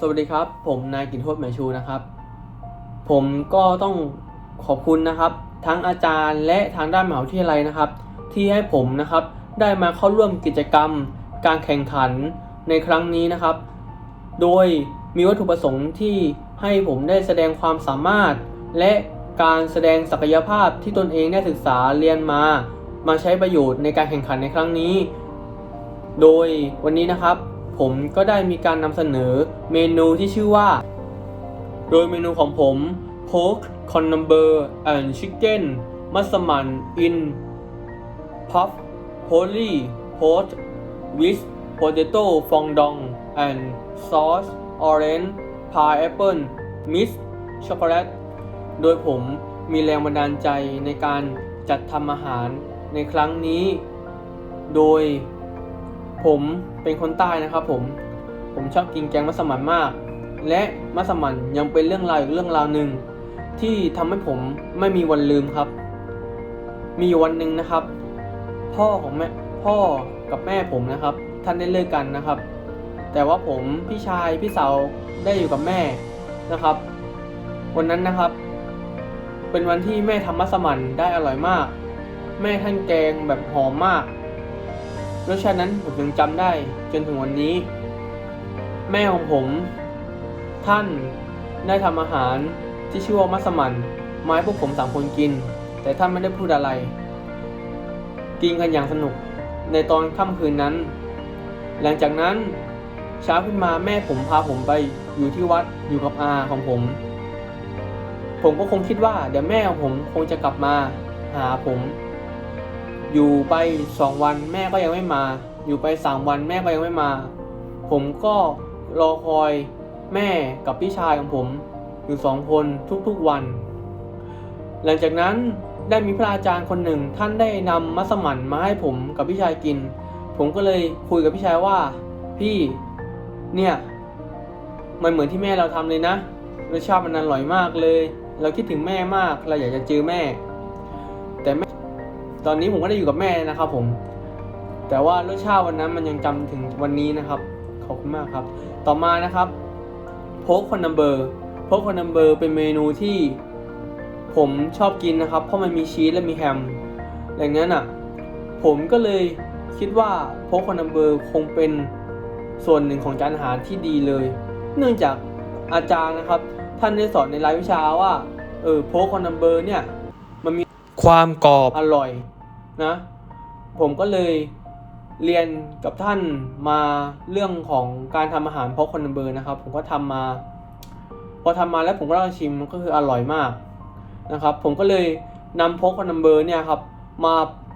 สวัสดีครับ ผมนายกินโทษหมายชูนะครับ ผมก็ต้องขอบคุณนะครับ ทั้งอาจารย์และทางด้านมหาวิทยาลัยนะครับ ที่ให้ผมนะครับได้มาเข้าร่วมกิจกรรม การแข่งขันในครั้งนี้นะครับ โดยมีวัตถุประสงค์ที่ให้ผมได้แสดงความสามารถ และการแสดงศักยภาพที่ตนเองได้ศึกษาเรียนมา มาใช้ประโยชน์ในการแข่งขันในครั้งนี้ โดยวันนี้นะครับ ผมก็ได้มีการนำเสนอเมนูที่ชื่อว่า โดยเมนูของผม pork condimber and chicken มัสมั่น in puff poly pot with potato fondant and sauce orange pineapple mix chocolate โดยผมมีแรงบันดาลใจในการจัดทำอาหารในครั้งนี้ โดย ผมเป็นคนใต้นะครับผม ผมชอบกินแกงมัสมั่นมาก และมัสมั่นยังเป็นเรื่องราวอีกเรื่องราวหนึ่งที่ทำให้ผมไม่มีวันลืมครับ มีวันหนึ่งนะครับ พ่อของแม่พ่อกับแม่ผมนะครับ ท่านได้เลิกกันนะครับ แต่ว่าผมพี่ชายพี่สาวได้อยู่กับแม่นะครับ วันนั้นนะครับ เป็นวันที่แม่ทำมัสมั่นได้อร่อยมาก แม่ท่านแกงแบบหอมมาก รสชาตินั้นผมยังจำได้จนถึงวันนี้ แม่ของผม ท่านได้ทำอาหารที่ชื่อว่ามัสมั่นมาให้พวกผมสามคนกิน แต่ท่านไม่ได้พูดอะไร กินกันอย่างสนุกในตอนค่ำคืนนั้น หลังจากนั้นเช้าขึ้นมาแม่ผมพาผมไปอยู่ที่วัดอยู่กับอาของผม ผมก็คงคิดว่าเดี๋ยวแม่ของผมคงจะกลับมาหาผม อยู่ไปสองวันแม่ก็ยังไม่มา อยู่ไปสามวันแม่ก็ยังไม่มา ผมก็รอคอยแม่กับพี่ชายของผมอยู่สองคนทุกๆวัน หลังจากนั้นได้มีพระอาจารย์คนหนึ่งท่านได้นำมัสมั่นมาให้ผมกับพี่ชายกิน ผมก็เลยคุยกับพี่ชายว่า พี่เนี่ยมันเหมือนที่แม่เราทำเลยนะรสชาติมันอร่อยมากเลย เราคิดถึงแม่มากเราอยากจะเจอแม่แต่แม่ ตอนนี้ผมก็ได้อยู่กับแม่นะครับผม แต่ว่ารสชาติวันนั้นมันยังจำถึงวันนี้นะครับขอบคุณมากครับ ต่อมานะครับโพกคอนนัมเบอร์โพกคอนนัมเบอร์เป็นเมนูที่ผมชอบกินนะครับ เพราะมันมีชีสและมีแฮมดังนั้นอะ ผมก็เลยคิดว่าโพกคอนนัมเบอร์คงเป็นส่วนหนึ่งของจานอาหารที่ดีเลย เนื่องจากอาจารย์นะครับ ท่านได้สอนในรายวิชาว่าเออโพกคอนนัมเบอร์เนี่ย ความกรอบอร่อยนะ ผมก็เลยเรียนกับท่านมาเรื่องของการทำอาหารพกคอนเบอร์นะครับ ผมก็ทำมา พอทำมาแล้วผมก็ลองชิมมันก็คืออร่อยมากนะครับ ผมก็เลยนำพกคอนเบอร์เนี่ยครับ มา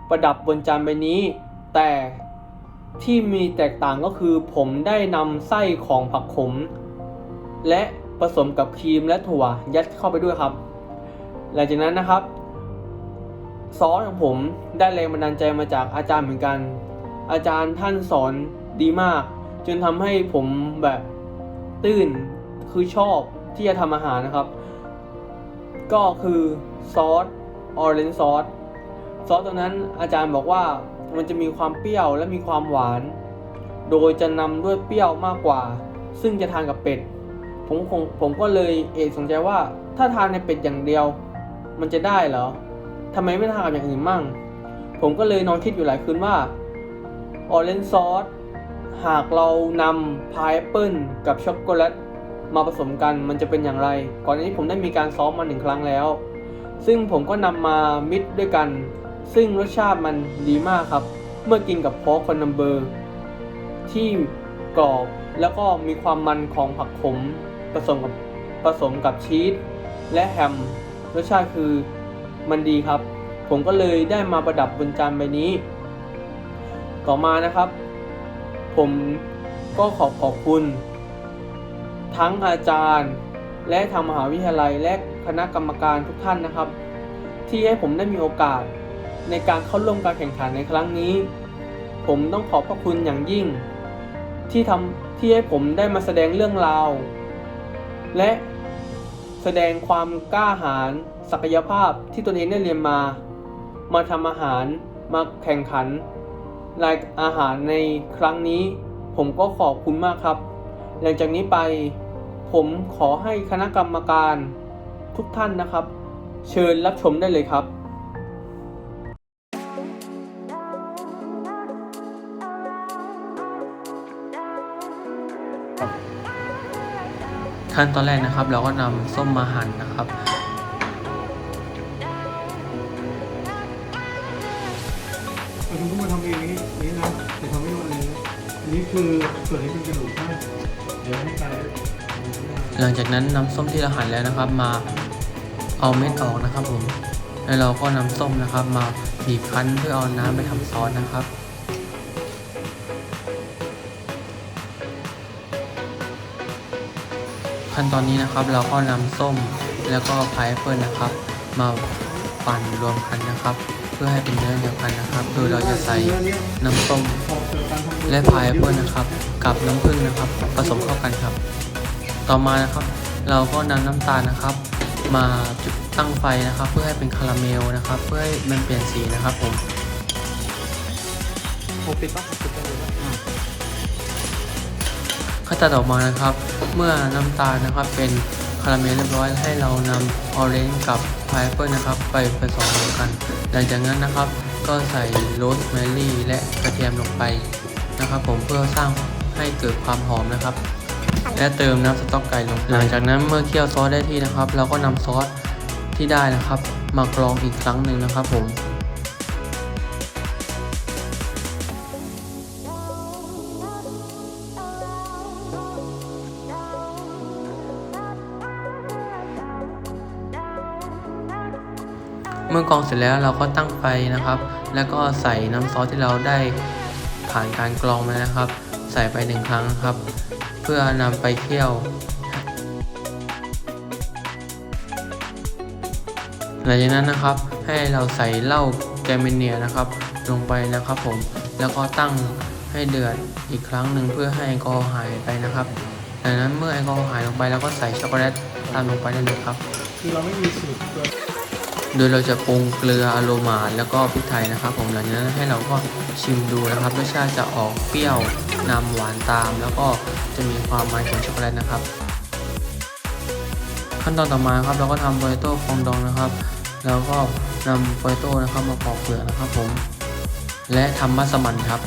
ประดับบนจานใบนี้ แต่ที่มีแตกต่างก็คือผมได้นำไส้ของผักขม และผสมกับครีมและถั่วยัดเข้าไปด้วยครับ หลังจากนั้นนะครับ ซอสของผมได้แรงบันดาลใจมาจากอาจารย์เหมือนกัน อาจารย์ท่านสอนดีมาก จนทำให้ผมแบบตื่นคือชอบที่จะทำอาหารนะครับ ก็คือซอสออเรนจ์ซอสซอสตัวนั้นอาจารย์บอกว่ามันจะมีความเปรี้ยวและมีความหวาน โดยจะนำด้วยเปรี้ยวมากกว่า ซึ่งจะทานกับเป็ดผมคงผมก็เลยเอกสนใจว่าถ้าทานในเป็ดอย่างเดียว มันจะได้เหรอ ทำไมไม่ทำกับอย่างอื่นมั่ง ผมก็เลยนอนคิดอยู่หลายคืนว่าออเรนจ์ซอสหากเรานำพายแอปเปิลกับช็อกโกแลตมาผสมกันมันจะเป็นอย่างไร ก่อนหน้านี้ผมได้มีการซ้อมมาหนึ่งครั้งแล้ว ซึ่งผมก็นำมามิกซ์ด้วยกัน ซึ่งรสชาติมันดีมากครับ เมื่อกินกับพอคอนนัมเบอร์ ที่กรอบแล้วก็มีความมันของผักขมผสมกับผสมกับชีสและแฮม รสชาติคือ มันดีครับ ผมก็เลยได้มาประดับบนจานใบนี้ ต่อมานะครับ ผมก็ขอขอบคุณ ทั้งอาจารย์ และทางมหาวิทยาลัยและคณะกรรมการทุกท่านนะครับ ที่ให้ผมได้มีโอกาสในการเข้าร่วมการแข่งขันในครั้งนี้ ผมต้องขอบพระคุณอย่างยิ่ง ที่ทำที่ให้ผมได้มาแสดงเรื่องราว และ แสดงความกล้าหาญศักยภาพที่ตนเองได้เรียนมา มาทำอาหารมาแข่งขัน รายอาหารในครั้งนี้ ผมก็ขอบคุณมากครับ หลังจากนี้ไป ผมขอให้คณะกรรมการทุกท่านนะครับ เชิญรับชมได้เลยครับ ขั้นตอนแรกนะครับ เราก็นำส้มมาหั่นนะครับ เราคุณเพิ่งมาทำเองนี้นี้นะแต่ทำไม่หมดเลยนะอันนี้คือส่วนนี้เป็นกระดูกท่านเดี๋ยวให้ไปหลังจากนั้นนำส้มที่เราหั่นแล้วนะครับ มาเอาเม็ดออกนะครับผม แล้วเราก็นำส้มนะครับ มาบีบคั้นเพื่อเอาน้ำไปทำซอสนะครับ ขั้นตอนนี้นะครับเราก็นำส้มแล้วก็พายแอปเปิลนะครับ มาปั่นรวมกันนะครับ เพื่อให้เป็นเนื้อเดียวกันนะครับ โดยเราจะใส่น้ำส้มพอเกิดการทำและพายแอปเปิลนะครับ กับน้ำผึ้งนะครับ ผสมเข้ากันครับ ต่อมานะครับ เราก็นำน้ำตาลนะครับ มาจุดตั้งไฟนะครับ เพื่อให้เป็นคาราเมลนะครับ เพื่อให้มันเปลี่ยนสีนะครับผมผมปิดป่ะปิดเลยขั้ นตอนต่อมานะครับ เมื่อน้ำตาลนะครับเป็นคาราเมลเรียบร้อยให้เรานำออเรนจ์กับพายแอปเปิลนะครับ ไปผสมกัน หลังจากนั้นนะครับ ก็ใส่โรสแมรี่และกระเทียมลงไปนะครับ ผมเพื่อสร้างให้เกิดความหอมนะครับ และเติมน้ำสต๊อกไก่ลงหลังจากนั้นเมื่อเคี่ยวซอสได้ที่นะครับ เราก็นำซอสที่ได้นะครับ มากรองอีกครั้งหนึ่งนะครับผม เมื่อกรองเสร็จแล้วเราก็ตั้งไฟนะครับ แล้วก็ใส่น้ำซอสที่เราได้ผ่านการกรองมานะครับ ใส่ไปหนึ่งครั้งครับ เพื่อนำไปเคี่ยว หลังจากนั้นนะครับให้เราใส่เหล้าแกมเมเนียนะครับ ลงไปนะครับผมแล้วก็ตั้งให้เดือดอีกครั้งหนึ่งเพื่อให้แอลกอฮอล์หายไปนะครับจากนั้นเมื่อแอลกอฮอล์หายลงไปเราก็ใส่ช็อกโกแลตตามลงไปได้เลยครับ คือเราไม่มีสูตรตัว โดยเราจะปรุงเกลืออโรมาแล้วก็พริกไทยนะครับผมหลังจากนั้นให้เราก็ชิมดูนะครับรสชาติจะออกเปรี้ยวนำหวานตาม แล้วก็จะมีความมันของช็อกโกแลตนะครับ ขั้นตอนต่อมาครับเราก็ทำโปเตโต้ฟองดองนะครับ แล้วก็นำโปเตโต้นะครับมาปอกเปลือกนะครับผม และทำมัสมั่นครับ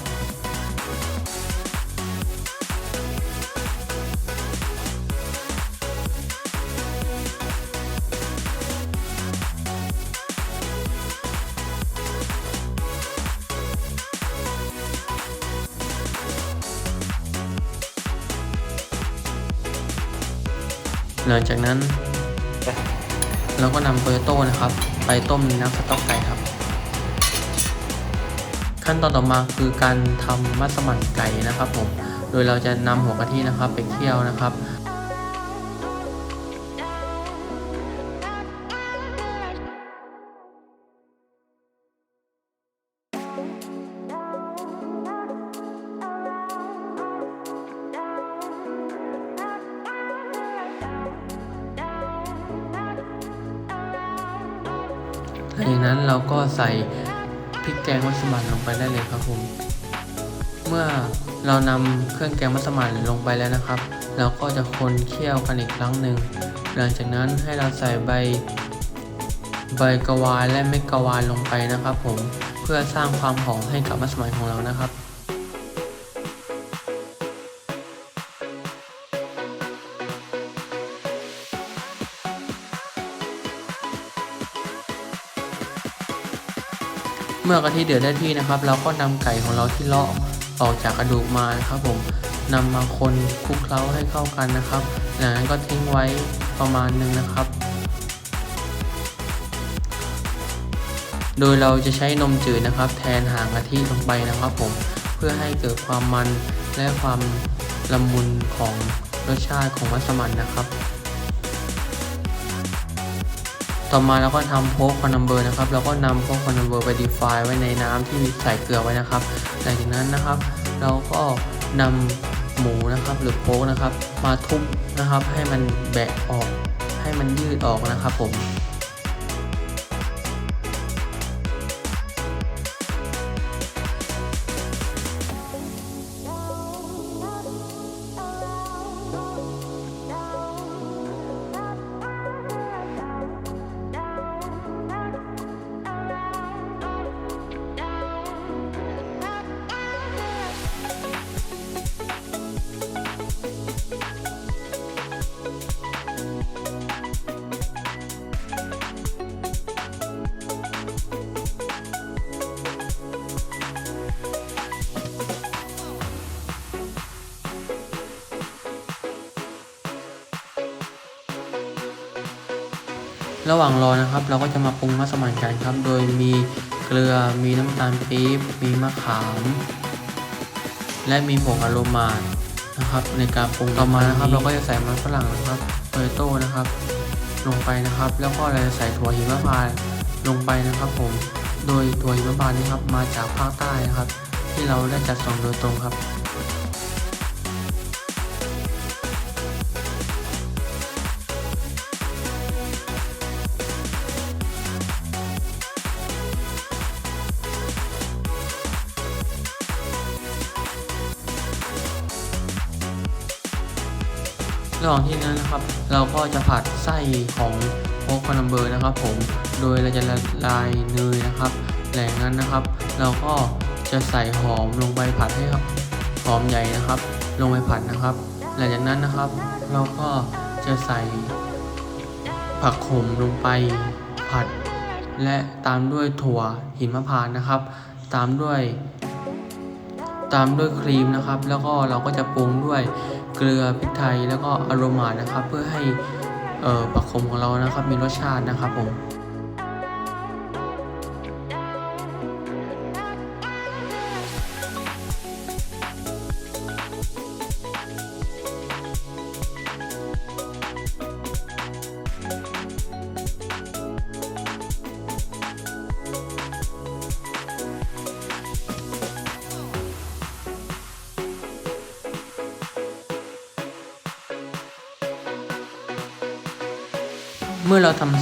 หลังจากนั้น เราก็นำโปเตโต้นะครับ ไปต้มในน้ำสต๊อกไก่ครับ ขั้นตอนต่อมาคือการทำมัสมั่นไก่นะครับผม โดยเราจะนำหัวกะทินะครับ ไปเคี่ยวนะครับ ใส่พริกแกงมัสมั่นลงไปได้เลยครับผม เมื่อเรานำเครื่องแกงมัสมั่นลงไปแล้วนะครับ เราก็จะคนเคี่ยวกันอีกครั้งหนึ่ง หลังจากนั้นให้เราใส่ใบใบกะวานและเม็ดกะวานลงไปนะครับ ผมเพื่อสร้างความหอมให้กับมัสมั่นของเรานะครับ เมื่อกะทิเดือดได้ที่นะครับ เราก็นำไก่ของเราที่เลาะออกจากกระดูกมานะครับผมนำมาคนคลุกเคล้าให้เข้ากันนะครับหลังนั้นก็ทิ้งไว้ประมาณหนึ่งนะครับ โดยเราจะใช้นมจืดนะครับ แทนหางกะทิลงไปนะครับผม เพื่อให้เกิดความมันและความละมุนของรสชาติของมัสมั่นนะครับ ต่อมาเราก็ทำโพกคอนนัมเบอร์นะครับ เราก็นำโพกคอนนัมเบอร์ไปดีไฟไว้ในน้ำที่มีใส่เกลือไว้นะครับ หลังจากนั้นนะครับ เราก็นำหมูนะครับหรือโพกนะครับ มาทุบนะครับ ให้มันแบะออก ให้มันยืดออกนะครับผม ระหว่างรอนะครับ เราก็จะมาปรุงมัสมั่นกันครับ โดยมีเกลือมีน้ำตาลปี๊บมีมะขาม และมีผงอโรมานะครับ ในการปรุงต่อมานะครับ เราก็จะใส่มันฝรั่งนะครับโปเตโต้นะครับ ลงไปนะครับ แล้วก็เราจะใส่ถั่วหิมพานลงไปนะครับ ผมโดยถั่วหิมพานนี้ครับมาจากภาคใต้นะครับ ที่เราได้จัดส่งโดยตรงครับ ระหว่างที่นั้นนะครับ เราก็จะผัดไส้ของโอ๊กคอนัมเบอร์นะครับ ผม โดยเราจะละลายเนยนะครับหลังนั้นนะครับ เราก็จะใส่หอมลงไปผัดให้หอมใหญ่นะครับ ลงไปผัดนะครับ หลังจากนั้นนะครับ เราก็จะใส่ผักขมลงไปผัด และตามด้วยถั่วหิมพานต์นะครับ ตามด้วย ตามด้วยครีมนะครับ แล้วก็เราก็จะปรุงด้วย เกลือพริกไทยแล้วก็อโรมานะครับ เพื่อให้ปักขมของเรานะครับ มีรสชาตินะครับผม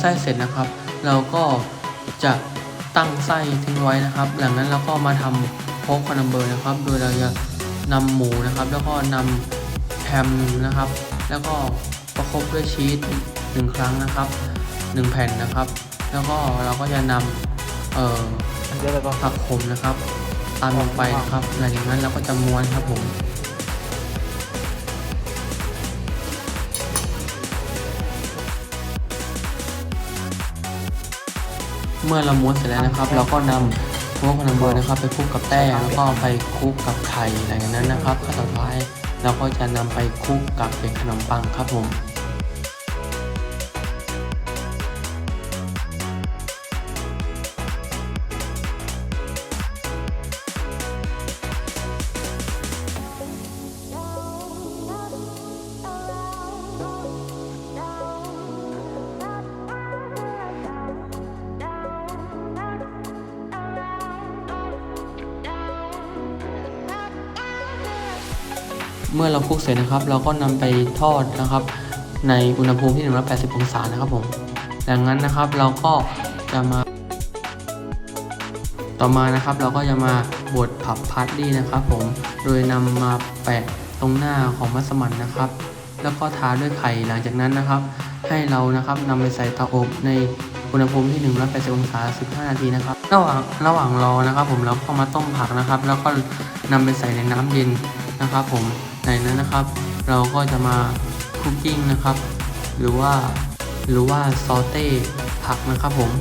ส้เสร็จนะครับ เราก็จะตั้งไส้ทิ้งไว้นะครับ หลังนั้นเราก็มาทำโค้กคอนัมเบอร์นะครับ โดยเราจะนำหมูนะครับ แล้วก็นำแฮมนะครับ แล้วก็ประคบด้วยชีสหนึ่งครั้งนะครับหนึ่งแผ่นนะครับ แล้วก็เราก็จะนำเอ่ออันเดียวเลยป่ะผักขมนะครับตามลงไปนะครับ หลังจากนั้นเราก็จะม้วนครับผม เมื่อเราม้วนเสร็จแล้วนะครับ เราก็นำพวนขนมเบอร์นะครับ ไปคลุกกับแป้งแล้วก็ไปคลุกกับไข่หลังจากนั้นนะครับขั้นต่อไปเราก็จะนำไปคลุกกับเป็นขนมปังครับผม เมื่อเราคลุกเสร็จนะครับ เราก็นำไปทอดนะครับ ในอุณหภูมิที่ 180 องศานะครับผมดังนั้นนะครับเราก็จะมา ต่อมานะครับเราก็จะมาบดผับพาร์ตี้นะครับผม โดยนำมาแปะตรงหน้าของมัสมั่นนะครับ แล้วก็ทาด้วยไข่หลังจากนั้นนะครับ ให้เรานะครับนำไปใส่เตาอบในอุณหภูมิที่ 180 องศา 15 นาทีนะครับ ระหว่างระหว่างรอนะครับ ผมเราก็มาต้มผักนะครับ แล้วก็นำไปใส่ในน้ำเย็นนะครับ ผม ในนั้นนะครับ เราก็จะมาคุกกิ้งนะครับ หรือว่าหรือว่าซอเต้ผักนะครับผม